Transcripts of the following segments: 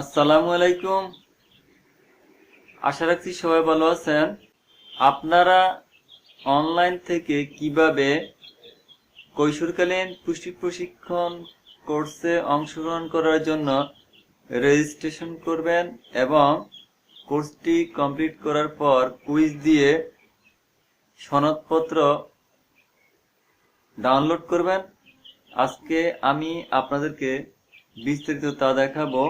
আসসালামু আলাইকুম। আশা রাখছি সবাই ভালো আছেন। আপনারা অনলাইন থেকে কীভাবে কৈশোরকালীন পুষ্টি প্রশিক্ষণ কোর্সে অংশগ্রহণ করার জন্য রেজিস্ট্রেশন করবেন এবং কোর্সটি কমপ্লিট করার পর কুইজ দিয়ে সনদপত্র ডাউনলোড করবেন। আজকে আমি আপনাদেরকে বিস্তারিত তা দেখাবো।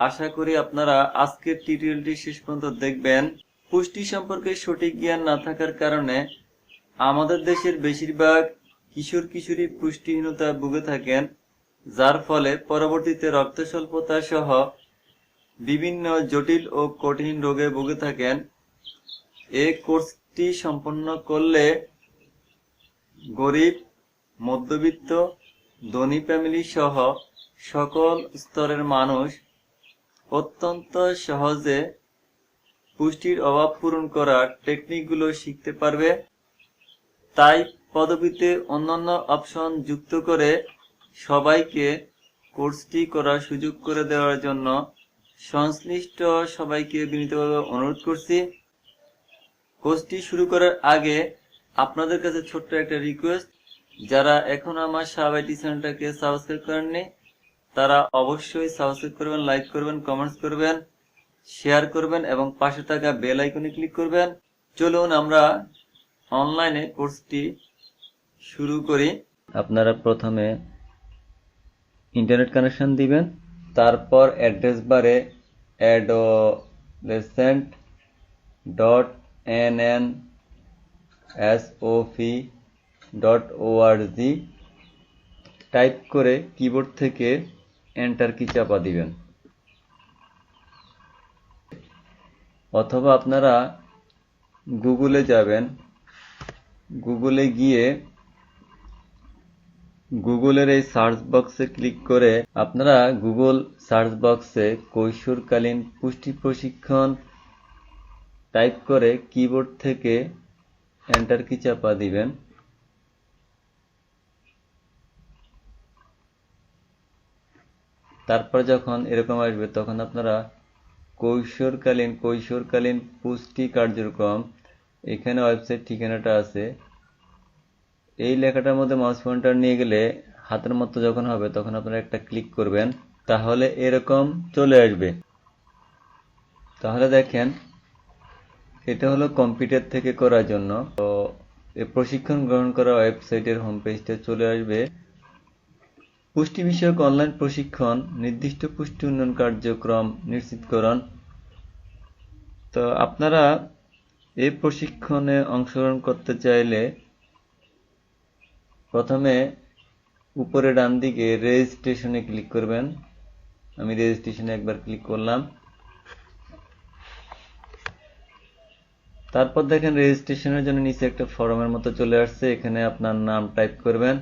আশা করি আপনারা আজকের টিউটোরিয়ালটি শেষ পর্যন্ত দেখবেন। পুষ্টি সম্পর্কে সঠিক জ্ঞান না থাকার কারণে আমাদের দেশের বেশিরভাগ কিশোর কিশোরী পুষ্টিহীনতা ভুগে থাকেন, যার ফলে পরবর্তীতে রক্ত স্বল্পতা সহ বিভিন্ন জটিল ও কঠিন রোগে ভুগে থাকেন। এই কোর্সটি সম্পন্ন করলে গরিব, মধ্যবিত্ত, ধনী ফ্যামিলি সহ সকল স্তরের মানুষ অত্যন্ত সহজে পুষ্টির অভাব পূরণ করার টেকনিকগুলো শিখতে পারবে। তাই পদবিতে অন্যান্য অপশন যুক্ত করে সবাইকে কোর্সটি করার সুযোগ করে দেওয়ার জন্য সংশ্লিষ্ট সবাইকে বিনীতভাবে অনুরোধ করছি। কোর্সটি শুরু করার আগে আপনাদের কাছে ছোট্ট একটা রিকোয়েস্ট যারা এখন আমার সাবাইটি চ্যানেলটাকে সাবস্ক্রাইব করেননি তারা অবশ্যই সাবস্ক্রাইব করবেন লাইক করবেন কমেন্টস করবেন শেয়ার করবেন এবং পাশে থাকা বেল আইকনে ক্লিক করবেন। চলুন আমরা অনলাইনে কোর্সটি শুরু করি। আপনারা প্রথমে ইন্টারনেট কানেকশন দিবেন, তারপর অ্যাড্রেস বারে adolescent dot N N S O ফি dot O R G type করে কিবোর্ড থেকে এন্টার কি চাপা দিবেন। অথবা আপনারা গুগলে যাবেন। গুগলে গিয়ে গুগলের এই সার্চ বক্সে ক্লিক করে আপনারা গুগল সার্চ বক্সে কৈশোরকালীন পুষ্টি প্রশিক্ষণ টাইপ করে কিবোর্ড থেকে এন্টার কি চাপা দিবেন। তারপর যখন এরকম আসবে, তখন আপনারা কৈশোরকালীন কৈশোরকালীন পুষ্টি কার্যক্রম, এখানে ওয়েবসাইট ঠিকানাটা আছে। এই লেখাটার মধ্যে মাউস পয়েন্টার নিয়ে গেলে হাতের মতো যখন হবে, তখন আপনারা একটা ক্লিক করবেন, তাহলে এরকম চলে আসবে। তাহলে দেখেন, এটা হলো কম্পিউটার থেকে করার জন্য। তো প্রশিক্ষণ গ্রহণ করা ওয়েবসাইটের হোম পেজটা চলে আসবে। পুষ্টি বিষয়ক অনলাইন প্রশিক্ষণ, নির্দিষ্ট পুষ্টি উন্নয়ন কার্যক্রম নিশ্চিতকরণ। তো আপনারা এই প্রশিক্ষণে অংশগ্রহণ করতে চাইলে প্রথমে উপরে ডান দিকে রেজিস্ট্রেশনে ক্লিক করবেন। আমি রেজিস্ট্রেশনে একবার ক্লিক করলাম। তারপর দেখেন রেজিস্ট্রেশনের জন্য নিচে একটা ফর্মের মতো চলে আসছে। এখানে আপনার নাম টাইপ করবেন।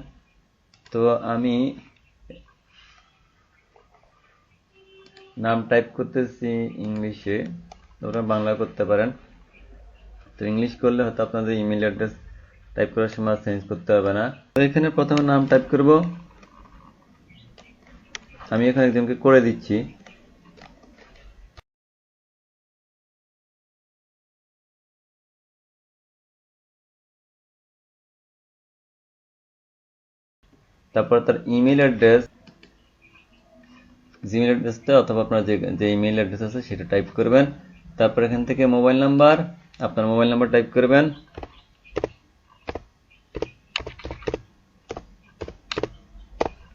তো আমি নাম টাইপ করতেছি ইংলিশে ওরা বাংলা করতে পারেন। তো ইংলিশ করলে হয়তো আপনাদের ইমেল অ্যাড্রেস টাইপ করার সময় চেঞ্জ করতে হবে না। তো এখানে প্রথমে নাম টাইপ করব। আমি এখানে একজনকে করে দিচ্ছি। তারপর তার ইমেল অ্যাড্রেস জিমেল অ্যাড্রেসটা অথবা আপনার যে যে ইমেল অ্যাড্রেস আছে সেটা টাইপ করবেন। তারপর এখান থেকে মোবাইল নাম্বার আপনার মোবাইল নাম্বার টাইপ করবেন।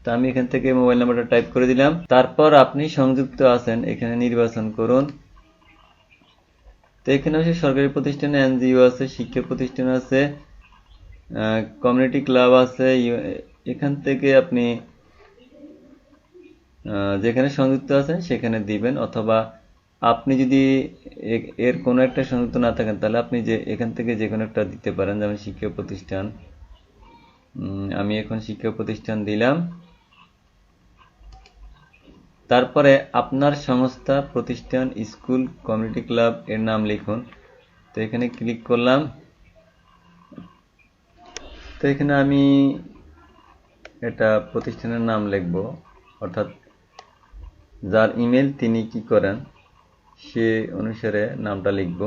তো আমি এখান থেকে মোবাইল নাম্বারটা টাইপ করে দিলাম। তারপর আপনি সংযুক্ত আছেন, এখানে নির্বাচন করুন। তো এখানে হচ্ছে সরকারি প্রতিষ্ঠানে এনজিও আছে, শিক্ষা প্রতিষ্ঠান আছে কমিউনিটি ক্লাব আছে এখান থেকে আপনি যেখানে সংযুক্ত আছে সেখানে দিবেন। অথবা আপনি যদি এর কোনো একটা সংযুক্ত না থাকেন, তাহলে আপনি যে এখান থেকে যে কোনো একটা দিতে পারেন। যেমন শিক্ষা প্রতিষ্ঠান। আমি এখন শিক্ষা প্রতিষ্ঠান দিলাম। তারপরে আপনার সংস্থা, প্রতিষ্ঠান, স্কুল, কমিউনিটি ক্লাব এর নাম লিখুন। তো এখানে ক্লিক করলাম। তো এখানে আমি এটা প্রতিষ্ঠানের নাম লিখব। অর্থাৎ যার ইমেল তিনি কি করেন, সে অনুসারে নামটা লিখব।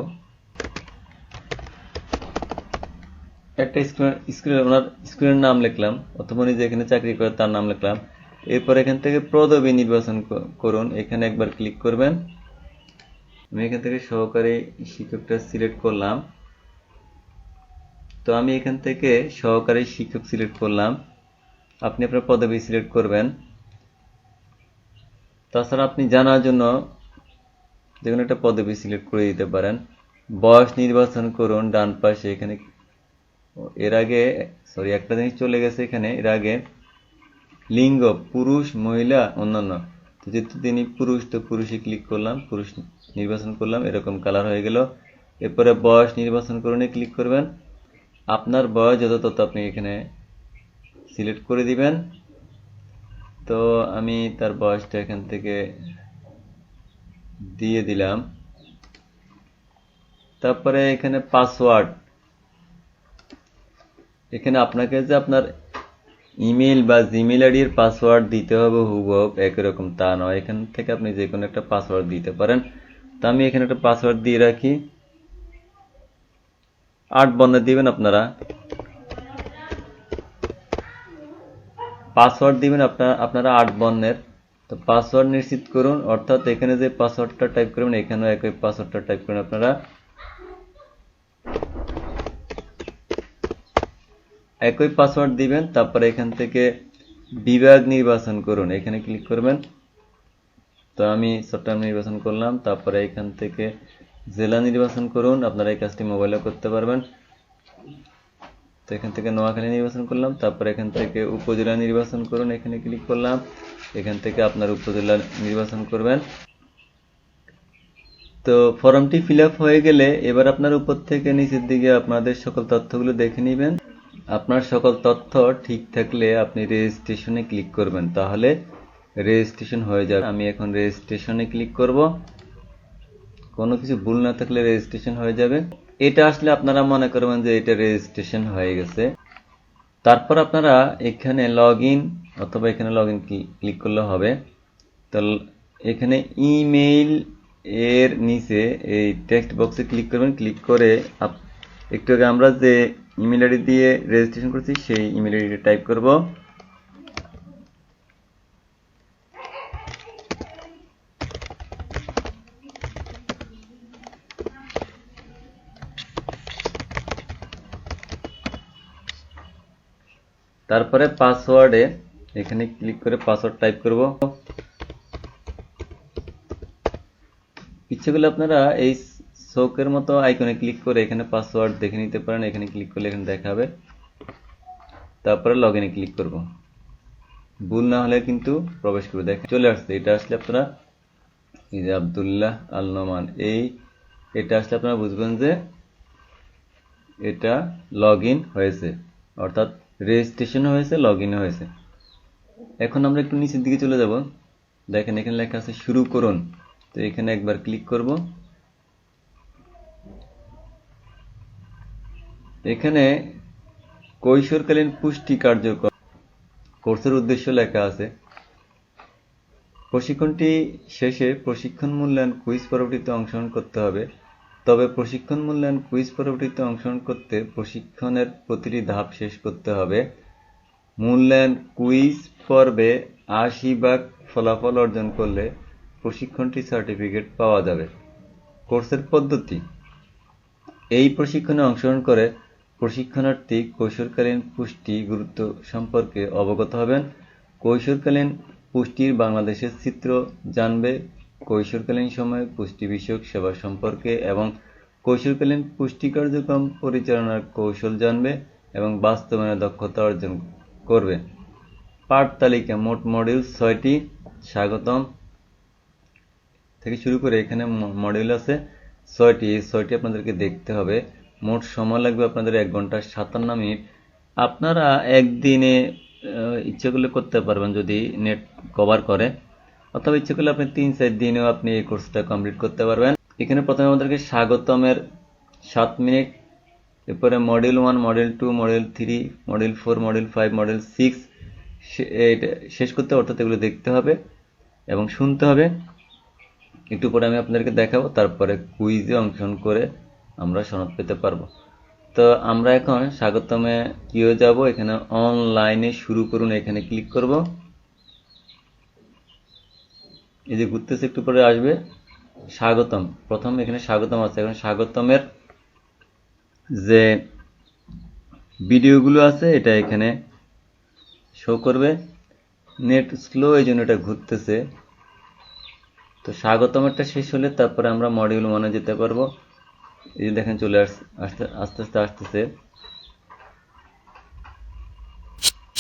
একটা স্কুল স্কুলের ওনার স্কুলের নাম লিখলাম, অথবা উনি যেখানে চাকরি করে তার নাম লিখলাম। এরপর এখান থেকে পদবি নির্বাচন করুন, এখানে একবার ক্লিক করবেন। আমি এখান থেকে সহকারী শিক্ষকটা সিলেক্ট করলাম। তো আমি এখান থেকে সহকারী শিক্ষক সিলেক্ট করলাম। আপনি আপনার পদবি সিলেক্ট করবেন। তাছাড়া আপনি জানার জন্য যে কোনো একটা পদবি সিলেক্ট করে দিতে পারেন। বয়স নির্বাচন করুন, ডান পাশে এখানে এর আগে সরি একটা জিনিস চলে গেছে এখানে, এর আগে লিঙ্গ, পুরুষ, মহিলা, অন্যান্য। তো যেহেতু তিনি পুরুষ, তো পুরুষে ক্লিক করলাম, পুরুষ নির্বাচন করলাম, এরকম কালার হয়ে গেল। এরপরে বয়স নির্বাচন করুন ক্লিক করবেন। আপনার বয়স, যত তত আপনি এখানে সিলেক্ট করে দিবেন। তো আমি তার বয়সটা এখান থেকে দিয়ে দিলাম। তারপরে এখানে পাসওয়ার্ড এখানে আপনাকে যে আপনার ইমেল বা জিমেল আইডির পাসওয়ার্ড দিতে হবে হুবহু, একই রকম তা নয়। এখান থেকে আপনি যে কোনো একটা পাসওয়ার্ড দিতে পারেন। তো আমি এখানে একটা পাসওয়ার্ড দিয়ে রাখি। আট বর্ণের দিবেন আপনারা। পাসওয়ার্ড দিবেন আপনারা আপনারা আট বর্ণের। তো পাসওয়ার্ড নিশ্চিত করুন, অর্থাৎ এখানে যে পাসওয়ার্ডটা টাইপ করবেন, এখানেও একই পাসওয়ার্ডটা টাইপ করুন আপনারা। একই পাসওয়ার্ড দিবেন, তারপরে এখান থেকে বিভাগ নির্বাচন করুন। এখানে ক্লিক করবেন। তো আমি চট্টগ্রাম নির্বাচন করলাম, তারপরে এখান থেকে জেলা নির্বাচন করুন, আপনারা এই কাজটি মোবাইলে করতে পারবেন। তো এখান থেকে নোয়াখালী নির্বাচন করলাম, তারপর এখান থেকে উপজেলা নির্বাচন করুন, এখানে ক্লিক করলাম, এখান থেকে আপনার উপজেলা নির্বাচন করবেন। তো ফর্মটি ফিল হয়ে গেলে এবার আপনার উপর থেকে নিচের দিকে আপনাদের সকল তথ্যগুলো দেখে নেবেন। আপনার সকল তথ্য ঠিক থাকলে আপনি রেজিস্ট্রেশনে ক্লিক করবেন। তাহলে রেজিস্ট্রেশন হয়ে যাবে। আমি এখন রেজিস্ট্রেশনে ক্লিক করব। কোনো কিছু ভুল না থাকলে রেজিস্ট্রেশন হয়ে যাবে। এটা আসলে আপনারা মনে করবেন যে এটা রেজিস্ট্রেশন হয়ে গেছে। তারপর আপনারা এখানে লগ ইন অথবা এখানে লগ ইন ক্লিক করলে হবে। তো এখানে ইমেইল এর নিচে এই টেক্সট বক্সে ক্লিক করবেন। ক্লিক করে একটু আগে আমরা যে ইমেল আইডি দিয়ে রেজিস্ট্রেশন করছি, সেই ইমেল আইডি টাইপ করব। তারপরে পাসওয়ার্ডে এখানে ক্লিক করে পাসওয়ার্ড টাইপ করব। ইচ্ছে করলে আপনারা এই চোখের মতো আইকনে ক্লিক করে এখানে পাসওয়ার্ড দেখে নিতে পারেন। এখানে ক্লিক করলে এখানে দেখাবে। তারপরে লগ ইনে ক্লিক করব। ভুল না হলে কিন্তু প্রবেশ করবে। দেখেন, চলে আসছে। এটা আসলে আপনারা এই যে আবদুল্লাহ আল নোমান এই এটা আসলে আপনারা বুঝবেন যে এটা লগ হয়েছে। অর্থাৎ রেজিস্ট্রেশন হয়েছে লগ ইন হয়েছে। এখন আমরা একটু নিচের দিকে চলে যাব। দেখেন এখানে লেখা আছে, শুরু করুন। তো এখানে একবার ক্লিক করব। এখানে কৈশোরকালীন পুষ্টি কার্যক্রম কোর্সের উদ্দেশ্য লেখা আছে। প্রশিক্ষণটি শেষে প্রশিক্ষণ মূল্যায়ন কুইজ পরবর্তীতে অংশগ্রহণ করতে হবে। তবে প্রশিক্ষণ মূল্যায়ন কুইজ পরবর্তীতে অংশগ্রহণ করতে প্রশিক্ষণের প্রতিটি ধাপ শেষ করতে হবে। মূল্যায়ন কুইজ পর্বে আশি ভাগ ফলাফল অর্জন করলে প্রশিক্ষণটি সার্টিফিকেট পাওয়া যাবে। কোর্সের পদ্ধতি। এই প্রশিক্ষণে অংশগ্রহণ করে প্রশিক্ষণার্থী কৈশোরকালীন পুষ্টি গুরুত্ব সম্পর্কে অবগত হবেন। কৈশোরকালীন পুষ্টির বাংলাদেশের চিত্র জানবে কৈশোরকালীন সময়ে পুষ্টি বিষয়ক সেবা সম্পর্কে এবং কৈশোরকালীন পুষ্টি কার্যক্রম পরিচালনার কৌশল জানবে এবং বাস্তবায়নের দক্ষতা অর্জন করবে। পাঠ তালিকা মোট মডিউল ছয়টি। স্বাগতম। থেকে শুরু করে এখানে মডিউল আছে। ছয়টি। এই ছয়টি আপনাদেরকে দেখতে হবে। মোট সময় লাগবে আপনাদের এক ঘণ্টা সাতান্ন মিনিট। আপনারা একদিনে ইচ্ছে করলে করতে পারবেন যদি নেট কভার করে। অথবা ইচ্ছে করলে আপনি তিন, চার দিনেও আপনি এই কোর্সটা কমপ্লিট করতে পারবেন। এখানে প্রথমে আমাদেরকে স্বাগতমের সাত মিনিট, এরপরে module one model two model three model four model five model six শেষ করতে অর্থাৎ এগুলো দেখতে হবে এবং শুনতে হবে। একটু পরে আমি আপনাদেরকে দেখাবো, তারপরে কুইজে অংশগ্রহণ করে আমরা সনদ পেতে পারব। তো আমরা এখন স্বাগতমে কিও যাব? এখানে অনলাইনে শুরু করুন, এখানে ক্লিক করব। এই যে ঘুরতেছে, একটু পরে আসবে। স্বাগতম। প্রথম এখানে স্বাগতম আছে। এখন স্বাগতমের যে ভিডিওগুলো আছে, এটা এখানে শো করবে। নেট স্লো এই জন্য এটা ঘুরতেছে। তো স্বাগতমেরটা শেষ হলে তারপরে আমরা মডিউল ওয়ানে যেতে পারব। এই যে দেখেন চলে আস, আস্তে আস্তে আস্তে আসতেছে।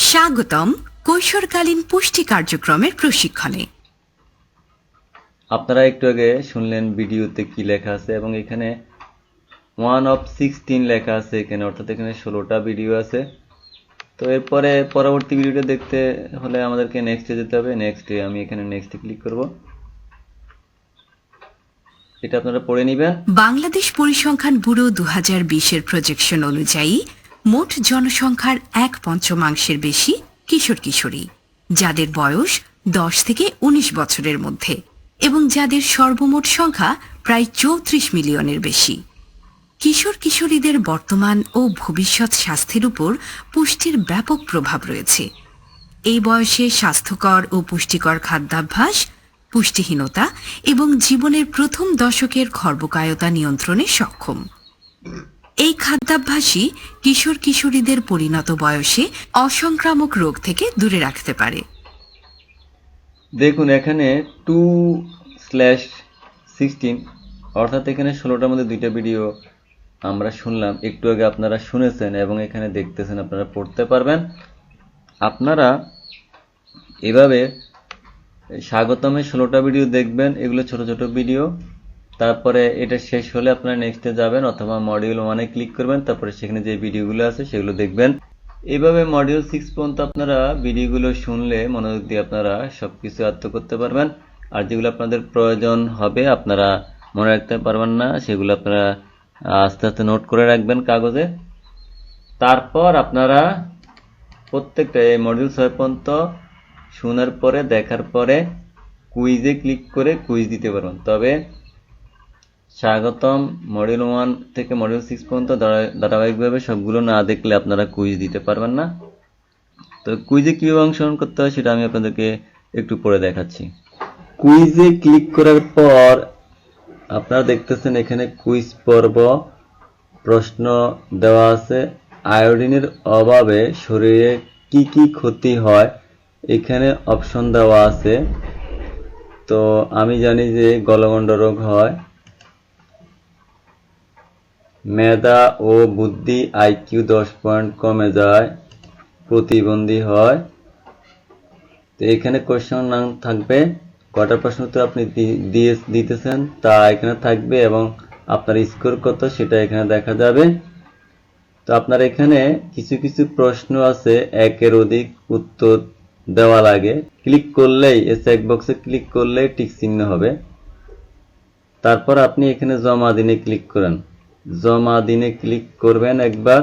স্বাগতম কৈশোরকালীন পুষ্টি কার্যক্রমের প্রশিক্ষণে। আপনারা একটু আগে শুনলেন ভিডিওতে কি লেখা আছে এবং এখানে ওয়ান অফ সিক্সটিন লেখা আছে এখানে, অর্থাৎ এখানে ষোলোটা ভিডিও আছে। তো এরপরে পরবর্তী ভিডিওটা দেখতে হলে আমাদেরকে নেক্সটে যেতে হবে। নেক্সটে আমি এখানে নেক্সটে ক্লিক করব। এটা আপনারা পড়ে নেবেন। বাংলাদেশ পরিসংখ্যান ব্যুরো দু হাজার বিশের প্রজেকশন অনুযায়ী মোট জনসংখ্যার এক পঞ্চমাংশের বেশি কিশোর কিশোরী যাদের বয়স দশ থেকে ১৯ বছরের মধ্যে। এবং যাদের সর্বমোট সংখ্যা প্রায় চৌত্রিশ মিলিয়নের বেশি। কিশোর কিশোরীদের বর্তমান ও ভবিষ্যৎ স্বাস্থ্যের উপর পুষ্টির ব্যাপক প্রভাব রয়েছে। এই বয়সে স্বাস্থ্যকর ও পুষ্টিকর খাদ্যাভ্যাস, পুষ্টিহীনতা এবং জীবনের প্রথম দশকের খর্বকায়তা নিয়ন্ত্রণে সক্ষম। এই খাদ্যাভ্যাসই কিশোর কিশোরীদের পরিণত বয়সে অসংক্রামক রোগ থেকে দূরে রাখতে পারে। দেখুন, এখানে টু স্ল্যাশ সিক্সটিন অর্থাৎ এখানে ষোলোটার মধ্যে দুইটা ভিডিও আমরা শুনলাম। একটু আগে আপনারা শুনেছেন এবং এখানে দেখতেছেন, আপনারা পড়তে পারবেন। আপনারা এভাবে স্বাগতমের ষোলোটা ভিডিও দেখবেন, এগুলো ছোট ছোট ভিডিও তারপরে এটা শেষ হলে আপনারা নেক্সটে যাবেন অথবা মডিউল ওয়ানে ক্লিক করবেন, তারপরে সেখানে যে ভিডিওগুলো আছে সেগুলো দেখবেন। এইভাবে মডিউল সিক্স পর্যন্ত আপনারা ভিডিওগুলো শুনলে মনোযোগ দিয়ে আপনারা সব কিছু আয়ত্ত করতে পারবেন। আর যেগুলো আপনাদের প্রয়োজন হবে, আপনারা মনে রাখতে পারবেন না, সেগুলো আপনারা আস্তে আস্তে নোট করে রাখবেন কাগজে। তারপর আপনারা প্রত্যেকটা এই মডিউল ছয় পর্যন্ত শোনার পরে, দেখার পরে কুইজে ক্লিক করে কুইজ দিতে পারবেন। তবে স্বাগতম। মডিউল ওয়ান থেকে মডিউল সিক্স পর্যন্ত ধারাবাহিকভাবে সবগুলো না দেখলে আপনারা কুইজ দিতে পারবেন না। তো কুইজে কীভাবে অংশগ্রহণ করতে হয় সেটা আমি আপনাদেরকে একটু পরে দেখাচ্ছি। কুইজে ক্লিক করার পর আপনারা দেখতেছেন এখানে কুইজ পর্ব প্রশ্ন দেওয়া আছে। আয়োডিনের অভাবে শরীরে কি কি ক্ষতি হয় এখানে অপশন দেওয়া আছে। তো আমি জানি যে গলগণ্ড রোগ হয়। মেধা ও বুদ্ধি আইকিউ দশ পয়েন্ট কমে যায়, প্রতিবন্ধী হয়। তো এখানে কোয়েশ্চন নাম থাকবে কটা প্রশ্ন উত্তর আপনি দিয়ে, দিতেছেন, তা এখানে থাকবে এবং আপনার স্কোর কত সেটা এখানে দেখা যাবে। তো আপনার এখানে কিছু কিছু প্রশ্ন আছে, একের অধিক উত্তর দেওয়া লাগে। ক্লিক করলেই চেক বক্সে ক্লিক করলেই টিক চিহ্ন হবে। তারপর আপনি এখানে জমা দিনে ক্লিক করেন। জমা দিনে ক্লিক করবেন একবার।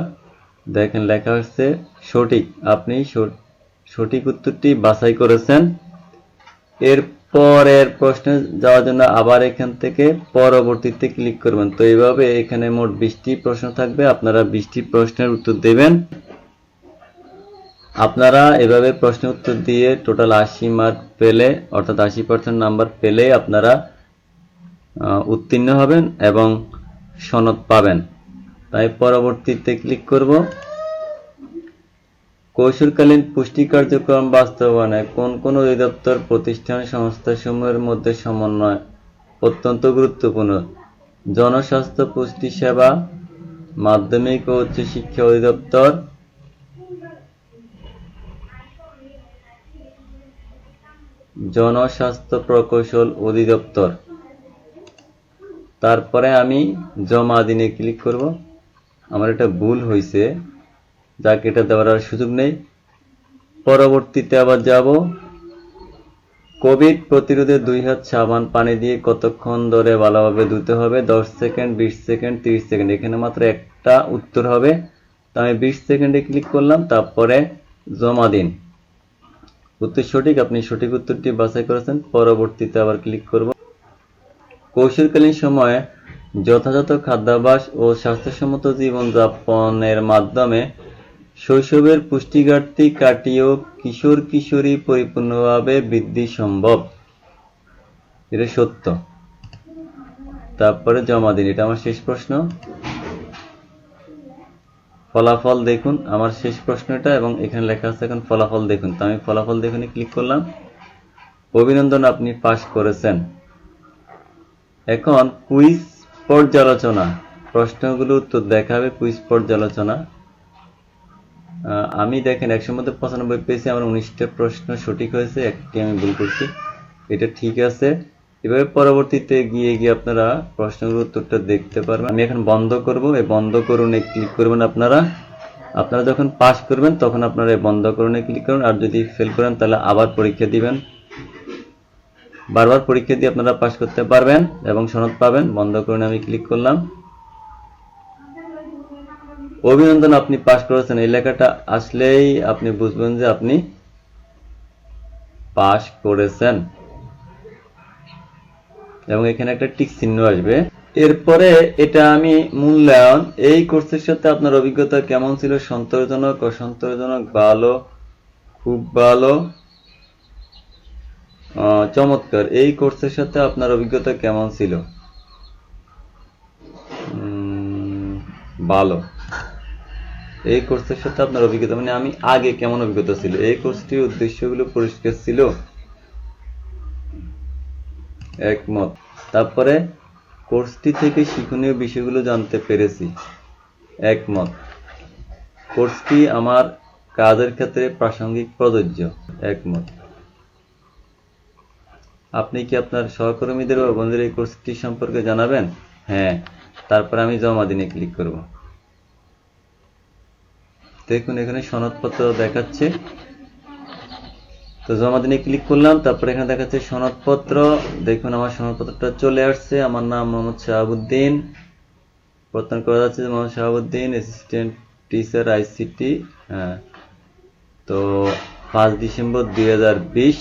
দেখেন লেখা হচ্ছে, সঠিক। আপনি সঠিক উত্তরটি বাছাই করেছেন। এর পরের প্রশ্নে যাওয়ার জন্য আবার এখান থেকে পরবর্তীতে ক্লিক করবেন। তো এইভাবে এখানে মোট বিশটি প্রশ্ন থাকবে। আপনারা বিশটি প্রশ্নের উত্তর দেবেন। আপনারা এভাবে প্রশ্নের উত্তর দিয়ে টোটাল আশি মার্ক পেলে, অর্থাৎ আশি পার্সেন্ট নাম্বার পেলে আপনারা উত্তীর্ণ হবেন এবং সনদ পাবেন। তাই পরবর্তীতে ক্লিক করব। কৈশোরকালীন পুষ্টি কার্যক্রম বাস্তবায়নে কোন কোন অধিদপ্তর, প্রতিষ্ঠান, সংস্থাসমূহের মধ্যে সমন্বয় অত্যন্ত গুরুত্বপূর্ণ। জনস্বাস্থ্য পুষ্টি সেবা, মাধ্যমিক ও উচ্চ শিক্ষা অধিদপ্তর। জনস্বাস্থ্য প্রকৌশল অধিদপ্তর। তারপরে আমি জমা দিনে ক্লিক করব। আমার এটা ভুল হয়েছে, যাকে এটা দেওয়ার আর সুযোগ নেই। পরবর্তীতে আবার যাব। কোভিড প্রতিরোধে দুই হাত সাবান পানি দিয়ে কতক্ষণ ধরে ভালোভাবে ধুতে হবে? দশ সেকেন্ড, বিশ সেকেন্ড, তিরিশ সেকেন্ড, এখানে মাত্র একটা উত্তর হবে। তো আমি বিশ সেকেন্ডে ক্লিক করলাম, তারপরে জমা দিন। উত্তর সঠিক, আপনি সঠিক উত্তরটি বাছাই করেছেন। পরবর্তীতে আবার ক্লিক করব। কৈশোরকালীন সময়ে যথাযথ খাদ্যাভ্যাস ও স্বাস্থ্যসম্মত জীবনযাপনের মাধ্যমে শৈশবের পুষ্টি ঘাটতি কাটিয়েও কিশোর কিশোরী পরিপূর্ণভাবে বৃদ্ধি সম্ভব। এটা সত্য। তারপরে জমা দিন। এটা আমার শেষ প্রশ্ন। ফলাফল দেখুন। আমার শেষ প্রশ্নটা এবং এখানে লেখা আছে এখন ফলাফল দেখুন। তো আমি ফলাফল দেখুন ক্লিক করলাম। অভিনন্দন, আপনি পাশ করেছেন। এখন কুইজ পর্যালোচনা। প্রশ্নগুলো উত্তর দেখাবে কুইজ পর্যালোচনা। আমি দেখেন একশোর মধ্যে পঁচানব্বই পেয়েছি, আমার উনিশটা প্রশ্ন সঠিক হয়েছে, একটি আমি ভুল করছি। এটা ঠিক আছে। এভাবে পরবর্তীতে গিয়ে গিয়ে আপনারা প্রশ্নগুলোর উত্তরটা দেখতে পারবেন। আমি এখন বন্ধ করব। এই বন্ধ করুনে ক্লিক করবেন আপনারা। আপনারা যখন পাস করবেন, তখন আপনারা এই বন্ধ করুনে ক্লিক করুন। আর যদি ফেল করেন, তাহলে আবার পরীক্ষা দিবেন। বারবার পরীক্ষা দিয়ে আপনারা পাস করতে পারবেন এবং সনদ পাবেন। বন্ধ করুন, আমি ক্লিক করলাম। অভিনন্দন, আপনি পাস করেছেন। এই লেখাটা আসলেই আপনি বুঝবেন যে আপনি পাস করেছেন। এবং এখানে একটা টিক চিহ্ন আসবে। এরপরে এটা আমি মূল্যায়ন। এই কোর্সের সাথে আপনার অভিজ্ঞতা কেমন ছিল? সন্তোষজনক, অসন্তোষজনক, ভালো? খুব ভালো। চমৎকার। এই কোর্সের সাথে আপনার অভিজ্ঞতা কেমন ছিল? ভালো। এই কোর্সের সাথে আপনার অভিজ্ঞতা মানে আমি আগে কেমন অভিজ্ঞতা ছিল? এই কোর্সটির উদ্দেশ্যগুলো পরিষ্কার ছিল? একমত। তারপরে কোর্সটি থেকে শিক্ষণীয় বিষয়গুলো জানতে পেরেছি। একমত। কোর্সটি আমার কাজের ক্ষেত্রে প্রাসঙ্গিক প্রযোজ্য। একমত। আপনি কি আপনার সহকর্মীদের বা বন্ধুদের এই কোর্সটি সম্পর্কে জানাবেন? হ্যাঁ। তারপর আমি জমা দিনে ক্লিক করব। দেখুন, এখানে সনদপত্র দেখাচ্ছে। তো জমা দিনে ক্লিক করলাম, তারপরে এখানে দেখাচ্ছে সনদপত্র। দেখুন, আমার সনদপত্রটা চলে আসছে। আমার নাম মোহাম্মদ শাহাবুদ্দিন। প্রদান করা যাচ্ছে Mohammad Shahabuddin assistant teacher ICT হ্যাঁ। তো পাঁচ ডিসেম্বর দুই হাজার বিশ।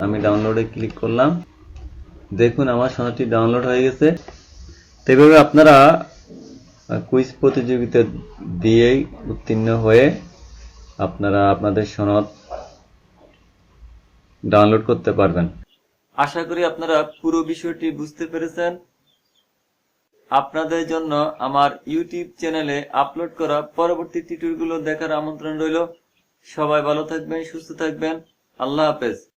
আমি ডাউনলোডে ক্লিক করলাম। দেখুন, আমার সনদটি ডাউনলোড হয়ে গেছে। এভাবে আপনারা কুইজ প্রতিযোগিতা দিয়েই উত্তীর্ণ হয়ে আপনারা আপনাদের সনদ ডাউনলোড করতে পারবেন। আশা করি আপনারা পুরো বিষয়টি বুঝতে পেরেছেন। আপনাদের জন্য আমার ইউটিউব চ্যানেলে আপলোড করা পরবর্তী টিউটোরিয়ালগুলো দেখার আমন্ত্রণ রইল। সবাই ভালো থাকবেন, সুস্থ থাকবেন। আল্লাহ হাফেজ।